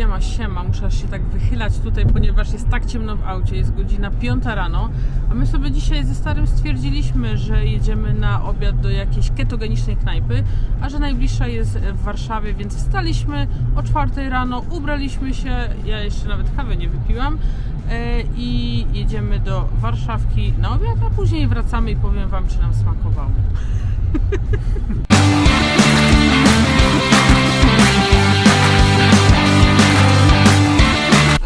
Siema, siema, muszę się tak wychylać tutaj, ponieważ jest tak ciemno w aucie, jest godzina 5 rano, a my sobie dzisiaj ze starym stwierdziliśmy, że jedziemy na obiad do jakiejś ketogenicznej knajpy, a że najbliższa jest w Warszawie, więc wstaliśmy o 4 rano, ubraliśmy się, ja jeszcze nawet kawy nie wypiłam. E, i jedziemy do Warszawki na obiad, a później wracamy i powiem Wam, czy nam smakowało.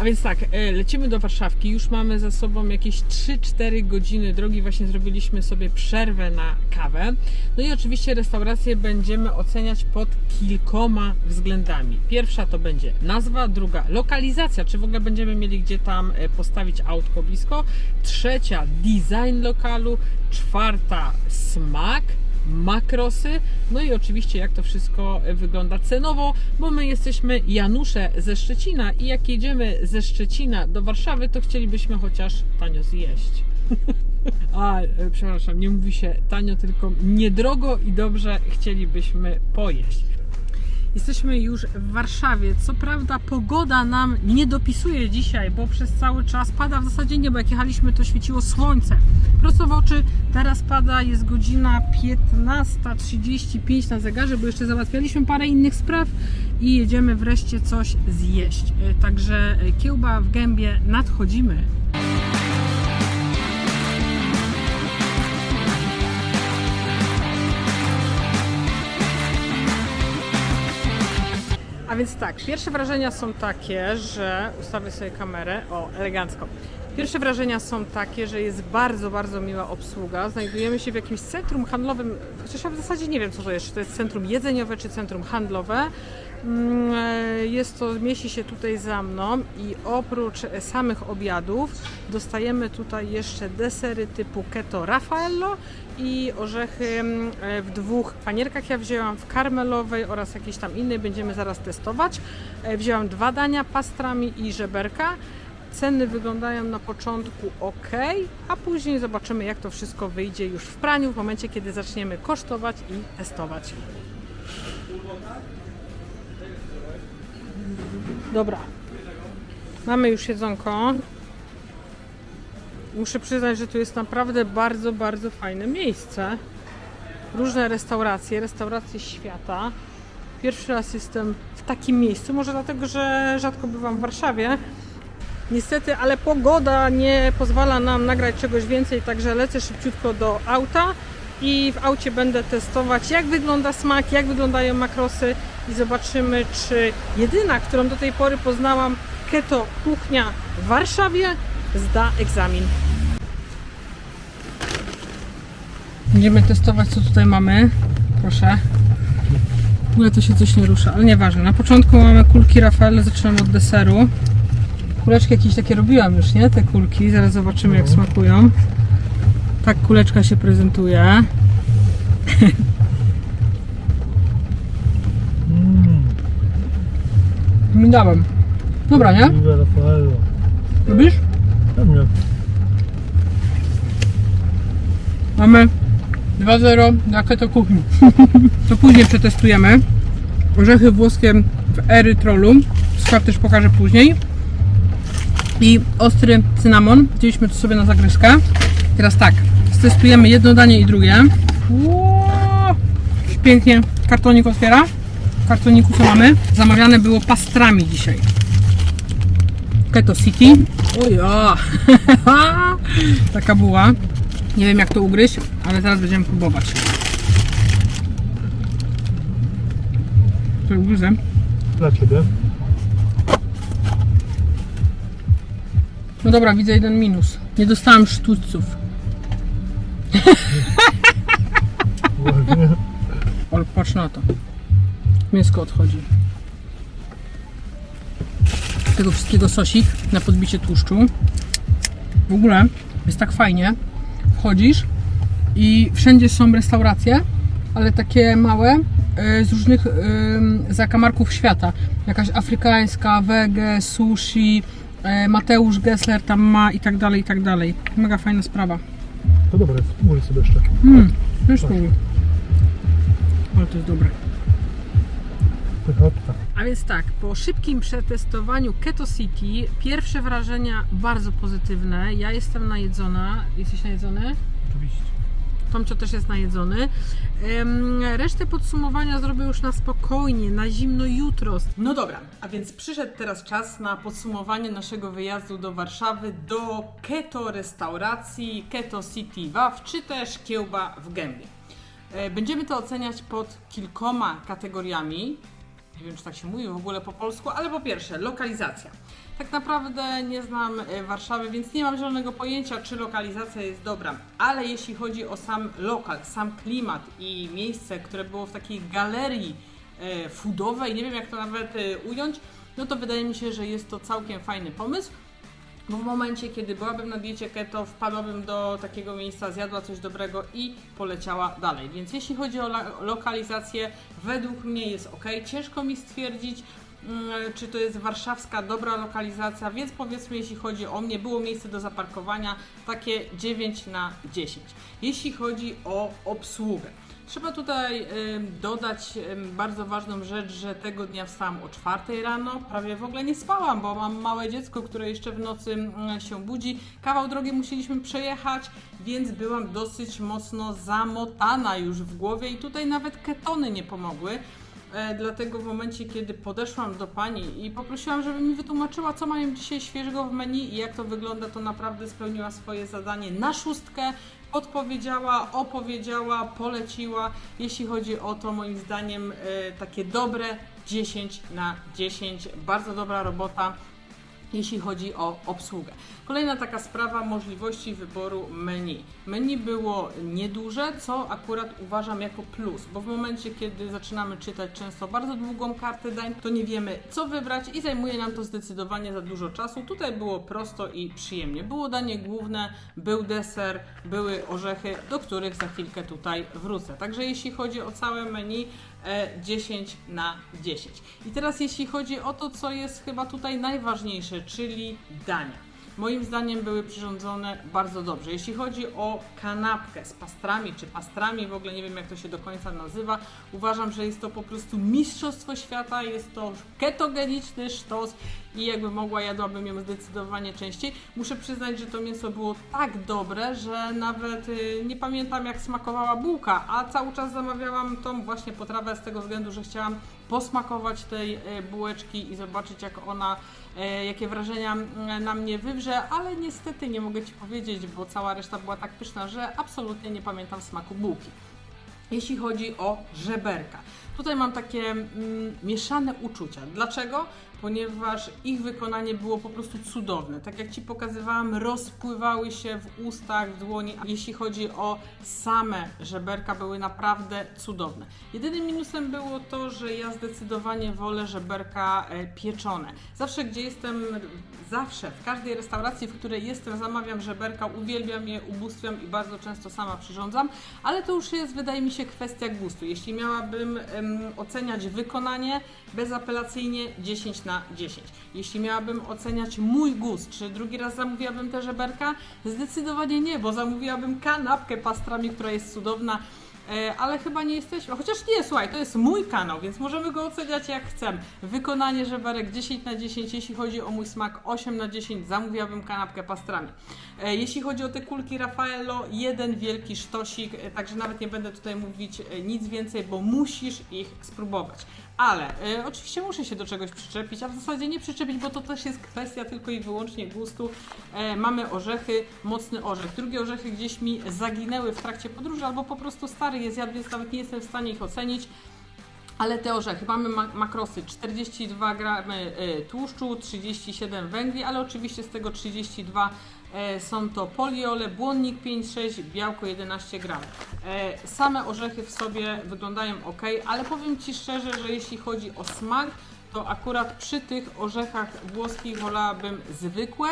więc tak, e, lecimy do Warszawki. Już mamy za sobą jakieś 3-4 godziny drogi. Właśnie zrobiliśmy sobie przerwę na kawę. No i oczywiście restaurację będziemy oceniać pod kilkoma względami. Pierwsza to będzie nazwa, druga lokalizacja, czy w ogóle będziemy mieli gdzie tam e, postawić autko blisko. Trzecia design lokalu, czwarta smak makrosy, no i oczywiście jak to wszystko wygląda cenowo, bo my jesteśmy Janusze ze Szczecina i jak jedziemy ze Szczecina do Warszawy, to chcielibyśmy chociaż tanio zjeść. A, e, przepraszam, nie mówi się tanio, tylko niedrogo i dobrze chcielibyśmy pojeść. Jesteśmy już w Warszawie. Co prawda pogoda nam nie dopisuje dzisiaj, bo przez cały czas pada w zasadzie niebo. Jak jechaliśmy, to świeciło słońce. Prosto w oczy. Teraz pada, jest godzina 15.35 na zegarze, bo jeszcze załatwialiśmy parę innych spraw i jedziemy wreszcie coś zjeść. E, Także e, kiełba w gębie nadchodzimy. A więc tak, pierwsze wrażenia są takie, że ustawię sobie kamerę, o elegancko. Pierwsze wrażenia są takie, że jest bardzo, bardzo miła obsługa. Znajdujemy się w jakimś centrum handlowym, chociaż ja w zasadzie nie wiem co to jest, czy to jest centrum jedzeniowe, czy centrum handlowe. Mm, e, Jest to, mieści się tutaj za mną i oprócz e, samych obiadów dostajemy tutaj jeszcze desery typu keto Raffaello i orzechy mm, e, w dwóch panierkach. Ja wzięłam w karmelowej oraz jakiejś tam innej, będziemy zaraz testować. Wzięłam dwa dania, pastrami i żeberka. Ceny wyglądają na początku ok, a później zobaczymy jak to wszystko wyjdzie już w praniu, w momencie kiedy zaczniemy kosztować i testować. Dobra. Mamy już jedzonko. Muszę przyznać, że tu jest naprawdę bardzo, bardzo fajne miejsce. Różne restauracje, restauracje świata. Pierwszy raz jestem w takim miejscu, może dlatego, że rzadko bywam w Warszawie. Niestety, ale pogoda nie pozwala nam nagrać czegoś więcej, także lecę szybciutko do auta i w aucie będę testować, jak wygląda smak, jak wyglądają makrosy i zobaczymy, czy jedyna, którą do tej pory poznałam, keto kuchnia w Warszawie, zda egzamin. Będziemy testować, co tutaj mamy. Proszę. W ogóle to się coś nie rusza, ale nieważne. Na początku mamy kulki Rafael, zaczynamy od deseru. Kuleczki jakieś takie robiłam już, nie? Te kulki. Zaraz zobaczymy, jak smakują. Tak kuleczka się prezentuje. dałem. Dobra, nie? Viva Raffaello. Lubisz? Pewnie. Mamy 2-0 dla keto kuchni. To później przetestujemy. Orzechy włoskie w erytrolu. Skład też pokażę później. I ostry cynamon. Wzięliśmy to sobie na zagryzkę. Teraz tak, stestujemy jedno danie i drugie. Ło! Pięknie kartonik otwiera. W kartoniku co mamy? Zamawiane było pastrami dzisiaj. Keto City. Oja! Taka była. Nie wiem jak to ugryźć, ale teraz będziemy próbować. To ugryzę. Dla Ciebie. No dobra, widzę jeden minus. Nie dostałam sztućców. Ładnie. Patrz na to. Mięsko odchodzi. Tego wszystkiego sosik na podbicie tłuszczu. W ogóle jest tak fajnie. Wchodzisz i wszędzie są restauracje, ale takie małe e, z różnych em, zakamarków świata. Jakaś afrykańska, wege, sushi, e, Mateusz Gessler tam ma i tak dalej, i tak dalej. Mega fajna sprawa. To dobre, spróbuj sobie jeszcze. Mm, już spróbuj. Ale to jest dobre. Pychotka. A więc tak, po szybkim przetestowaniu Keto City, pierwsze wrażenia bardzo pozytywne. Ja jestem najedzona. Jesteś najedzony? Oczywiście. Tomcio też jest najedzony. Resztę podsumowania zrobię już na spokojnie, na zimno jutro. No dobra, a więc przyszedł teraz czas na podsumowanie naszego wyjazdu do Warszawy, do keto restauracji Keto City Waw, czy też Kiełba w Gębie. E, Będziemy to oceniać pod kilkoma kategoriami. Nie wiem, czy tak się mówi w ogóle po polsku, ale po pierwsze, lokalizacja. Tak naprawdę nie znam e, Warszawy, więc nie mam zielonego pojęcia, czy lokalizacja jest dobra. Ale jeśli chodzi o sam lokal, sam klimat i miejsce, które było w takiej galerii e, foodowej, nie wiem jak to nawet e, ująć, no to wydaje mi się, że jest to całkiem fajny pomysł. Bo w momencie, kiedy byłabym na diecie keto, wpadłabym do takiego miejsca, zjadła coś dobrego i poleciała dalej. Więc jeśli chodzi o lokalizację, według mnie jest ok. Ciężko mi stwierdzić, mm, czy to jest warszawska dobra lokalizacja, więc powiedzmy, jeśli chodzi o mnie, było miejsce do zaparkowania, takie 9 na 10. Jeśli chodzi o obsługę. Trzeba tutaj dodać bardzo ważną rzecz, że tego dnia wstałam o 4 rano, prawie w ogóle nie spałam, bo mam małe dziecko, które jeszcze w nocy mm, się budzi. Kawał drogi musieliśmy przejechać, więc byłam dosyć mocno zamotana już w głowie i tutaj nawet ketony nie pomogły. E, Dlatego w momencie, kiedy podeszłam do pani i poprosiłam, żeby mi wytłumaczyła, co mają dzisiaj świeżego w menu i jak to wygląda, to naprawdę spełniła swoje zadanie na szóstkę. Podpowiedziała, opowiedziała, poleciła. Jeśli chodzi o to, moim zdaniem, e, takie dobre 10 na 10. Bardzo dobra robota jeśli chodzi o obsługę. Kolejna taka sprawa możliwości wyboru menu. Menu było nieduże, co akurat uważam jako plus, bo w momencie, kiedy zaczynamy czytać często bardzo długą kartę dań, to nie wiemy co wybrać i zajmuje nam to zdecydowanie za dużo czasu. Tutaj było prosto i przyjemnie. Było danie główne, był deser, były orzechy, do których za chwilkę tutaj wrócę. Także jeśli chodzi o całe menu, 10 na 10. I teraz jeśli chodzi o to, co jest chyba tutaj najważniejsze, czyli dania. Moim zdaniem były przyrządzone bardzo dobrze. Jeśli chodzi o kanapkę z pastrami czy pastrami, w ogóle nie wiem jak to się do końca nazywa, uważam, że jest to po prostu mistrzostwo świata, jest to ketogeniczny sztos i jakby mogła jadłabym ją zdecydowanie częściej. Muszę przyznać, że to mięso było tak dobre, że nawet y, nie pamiętam jak smakowała bułka, a cały czas zamawiałam tą właśnie potrawę z tego względu, że chciałam posmakować tej y, bułeczki i zobaczyć jak ona, jakie wrażenia na mnie wywrze, ale niestety nie mogę Ci powiedzieć, bo cała reszta była tak pyszna, że absolutnie nie pamiętam smaku bułki. Jeśli chodzi o żeberka. Tutaj mam takie mm, mieszane uczucia. Dlaczego? Ponieważ ich wykonanie było po prostu cudowne. Tak jak Ci pokazywałam, rozpływały się w ustach, w dłoni. Jeśli chodzi o same żeberka, były naprawdę cudowne. Jedynym minusem było to, że ja zdecydowanie wolę żeberka e, pieczone. Zawsze, gdzie jestem, zawsze, w każdej restauracji, w której jestem, zamawiam żeberka, uwielbiam je, ubóstwiam i bardzo często sama przyrządzam, ale to już jest, wydaje mi się, kwestia gustu. Jeśli miałabym oceniać wykonanie, bezapelacyjnie 10 na 10. Jeśli miałabym oceniać mój gust, czy drugi raz zamówiłabym te żeberka? Zdecydowanie nie, bo zamówiłabym kanapkę pastrami, która jest cudowna. E, ale chyba nie jesteśmy. Chociaż nie, słuchaj, to jest mój kanał, więc możemy go oceniać jak chcemy. Wykonanie żeberek 10 na 10, jeśli chodzi o mój smak 8 na 10, zamówiłabym kanapkę pastrami. E, jeśli chodzi o te kulki Raffaello, jeden wielki sztosik, e, także nawet nie będę tutaj mówić nic więcej, bo musisz ich spróbować. Ale oczywiście muszę się do czegoś przyczepić, a w zasadzie nie przyczepić, bo to też jest kwestia tylko i wyłącznie gustu. E, mamy orzechy, mocny orzech. Drugie orzechy gdzieś mi zaginęły w trakcie podróży, albo po prostu stary je zjadł, więc nawet nie jestem w stanie ich ocenić. Ale te orzechy, mamy ma- makrosy 42 gramy e, tłuszczu, 37 węgli, ale oczywiście z tego 32 e, są to poliole, błonnik 5-6, białko 11 gram. E, Same orzechy w sobie wyglądają ok, ale powiem Ci szczerze, że jeśli chodzi o smak, to akurat przy tych orzechach włoskich wolałabym zwykłe.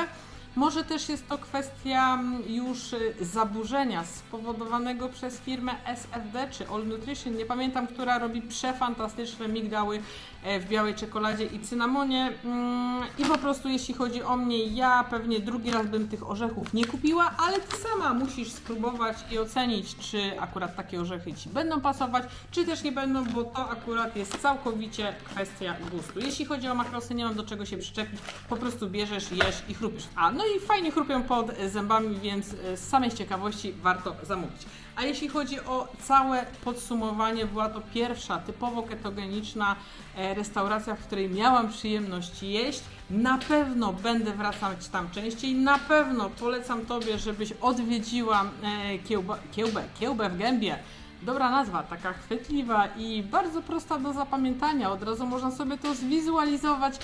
Może też jest to kwestia mm, już y, zaburzenia spowodowanego przez firmę SFD czy All Nutrition, nie pamiętam, która robi przefantastyczne migdały e, w białej czekoladzie i cynamonie. Mm, I po prostu jeśli chodzi o mnie, ja pewnie drugi raz bym tych orzechów nie kupiła, ale ty sama musisz spróbować i ocenić, czy akurat takie orzechy ci będą pasować, czy też nie będą, bo to akurat jest całkowicie kwestia gustu. Jeśli chodzi o makrosy, nie mam do czego się przyczepić, po prostu bierzesz, jesz i chrupiesz. A, no i fajnie chrupią pod zębami, więc e, z samej ciekawości warto zamówić. A jeśli chodzi o całe podsumowanie, była to pierwsza typowo ketogeniczna e, restauracja, w której miałam przyjemność jeść. Na pewno będę wracać tam częściej. Na pewno polecam Tobie, żebyś odwiedziła e, kiełba, kiełbę, kiełbę w gębie. Dobra nazwa, taka chwytliwa i bardzo prosta do zapamiętania. Od razu można sobie to zwizualizować.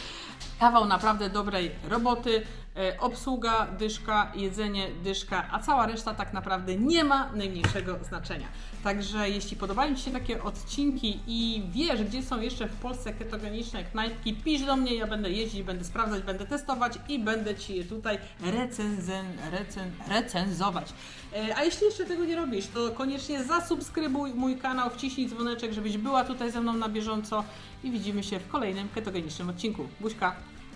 Kawał naprawdę dobrej roboty, e, obsługa, dyszka, jedzenie, dyszka, a cała reszta tak naprawdę nie ma najmniejszego znaczenia. Także jeśli podobają Ci się takie odcinki i wiesz, gdzie są jeszcze w Polsce ketogeniczne knajpki, pisz do mnie, ja będę jeździć, będę sprawdzać, będę testować i będę Ci je tutaj recenzen, recen, recenzować. E, A jeśli jeszcze tego nie robisz, to koniecznie zasubskrybuj mój kanał, wciśnij dzwoneczek, żebyś była tutaj ze mną na bieżąco i widzimy się w kolejnym ketogenicznym odcinku. Buźka!